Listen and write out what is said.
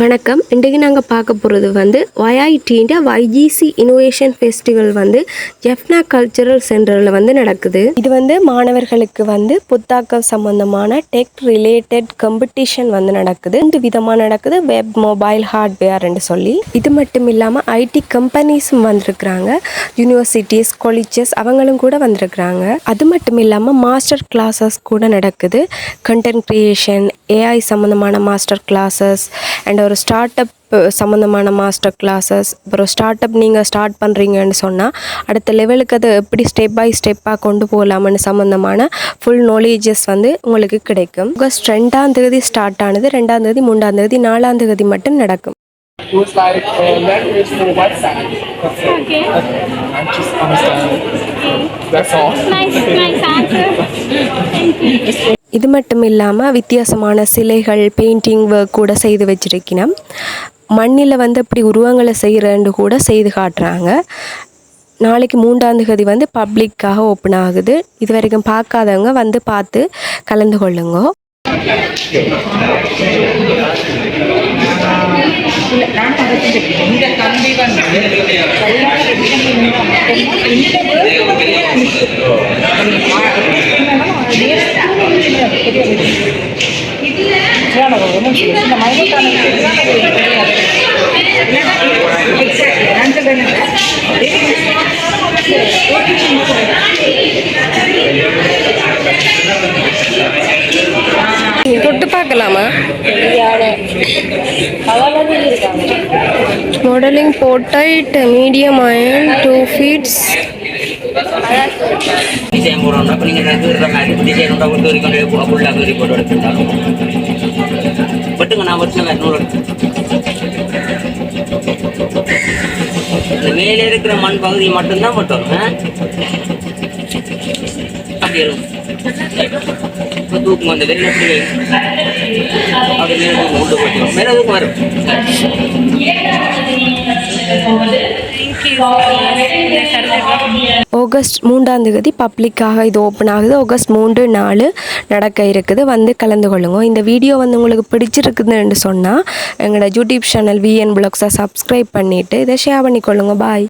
வணக்கம். இன்றைக்கு நாங்கள் பார்க்க போகிறது வந்து ஒய்ஐடின்ற வைஜிசி இனோவேஷன் ஃபெஸ்டிவல் வந்து ஜெஃப்னா கல்ச்சரல் சென்டரில் வந்து நடக்குது. இது வந்து மாணவர்களுக்கு வந்து புத்தாக்கம் சம்பந்தமான டெக் ரிலேட்டட் காம்படிஷன் வந்து நடக்குது. ரெண்டு விதமாக நடக்குது. வெப் மொபைல் ஹார்ட்வேர்னு சொல்லி. இது மட்டும் இல்லாமல் ஐடி கம்பெனிஸும் வந்திருக்கிறாங்க. யூனிவர்சிட்டிஸ் காலேஜஸ் அவங்களும் கூட வந்திருக்கிறாங்க. அது மட்டும் இல்லாமல் மாஸ்டர் கிளாஸஸ் கூட நடக்குது. கண்டென்ட் கிரியேஷன் ஏஐ சம்மந்தமான மாஸ்டர் கிளாஸஸ் அண்ட் ஒரு ஸ்டார்ட் அப் சம்மந்தமான மாஸ்டர் கிளாஸஸ் அப்புறம் ஸ்டார்ட் அப் நீங்கள் ஸ்டார்ட் பண்ணுறீங்கன்னு சொன்னால் அடுத்த லெவலுக்கு அதை எப்படி ஸ்டெப் பை ஸ்டெப்பாக கொண்டு போகலாம்னு சம்மந்தமான ஃபுல் நாலேஜஸ் வந்து உங்களுக்கு கிடைக்கும் ஆகஸ்ட் ரெண்டாம் தேதி ஸ்டார்ட் ஆனது ரெண்டாம் தேதி மூன்றாம் தேதி நாலாம் தேதி மட்டும் நடக்கும் was like uh, website. That's it. Okay. I just understand. That's all. Nice, nice answer. Thank you. இது மட்டும் இல்லாமல் வித்தியாசமான சிலைகள் பெயிண்டிங் ஒர்க் கூட செய்து வச்சிருக்கணும் மண்ணில் வந்து இப்படி உருவங்களை செய்கிறன்னு கூட செய்து காட்டுறாங்க. நாளைக்கு மூன்றாம் தேதி வந்து பப்ளிக்காக ஓப்பன் ஆகுது. இது வரைக்கும் பார்க்காதவங்க வந்து பார்த்து கலந்து கொள்ளுங்க. இந்த தம்பி வந்து கல்யாணம் இந்த தொட்டு பார்க்கலாமா? Modelling portrait medium iron two feets design போடணும் அப்போ நீங்கள் இருக்காங்க மாதிரி டிசைன் உண்டா கொண்டு வரைக்கும் ஃபுல்லாக ரிப்போர்ட் எடுத்துருந்தாலும் பட்டுங்க நான் வச்சு நூறு இந்த மேலே இருக்கிற மண் பகுதி மட்டும்தான் மட்டும் அப்படி இருக்கும் இப்போ தூக்கம் வந்து வெளியில் அப்படி மேலே தூக்கம் உண்டு போட்டு மேலே தூக்கம் வரும் ஆகஸ்ட் மூன்றாம் தேதி பப்ளிக்காக இது ஓப்பன் ஆகுது. ஆகஸ்ட் மூன்று நாலு நடக்க இருக்குது. வந்து கலந்து கொள்ளுங்க. இந்த வீடியோ வந்து உங்களுக்கு பிடிச்சிருக்குதுன்னு சொன்னால் எங்களோட யூடியூப் சேனல் விஎன் பிளாக்ஸை சப்ஸ்கிரைப் பண்ணிவிட்டு இதை ஷேர் பண்ணிக்கொள்ளுங்க. பாய்